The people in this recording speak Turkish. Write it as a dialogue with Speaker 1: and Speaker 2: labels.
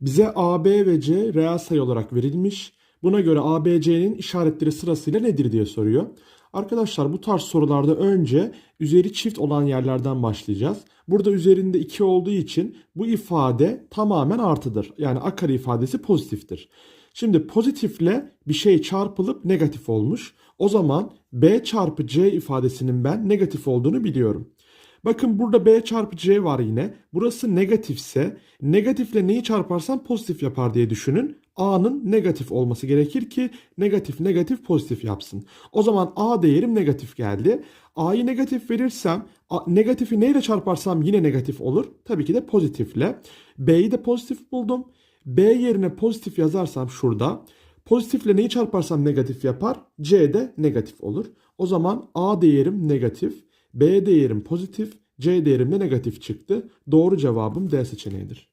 Speaker 1: Bize A, B ve C reel sayı olarak verilmiş. Buna göre A, B, C'nin işaretleri sırasıyla nedir diye soruyor. Arkadaşlar bu tarz sorularda önce üzeri çift olan yerlerden başlayacağız. Burada üzerinde 2 olduğu için bu ifade tamamen artıdır. Yani a kare ifadesi pozitiftir. Şimdi pozitifle bir şey çarpılıp negatif olmuş. O zaman B çarpı C ifadesinin ben negatif olduğunu biliyorum. Bakın burada B çarpı C var yine. Burası negatifse negatifle neyi çarparsam pozitif yapar diye düşünün. A'nın negatif olması gerekir ki negatif negatif pozitif yapsın. O zaman A değerim negatif geldi. A'yı negatif verirsem A- negatifi neyle çarparsam yine negatif olur. Tabii ki de pozitifle. B'yi de pozitif buldum. B yerine pozitif yazarsam şurada pozitifle neyi çarparsam negatif yapar. C de negatif olur. O zaman A değerim negatif. B değerim pozitif, C değerim de negatif çıktı. Doğru cevabım D seçeneğidir.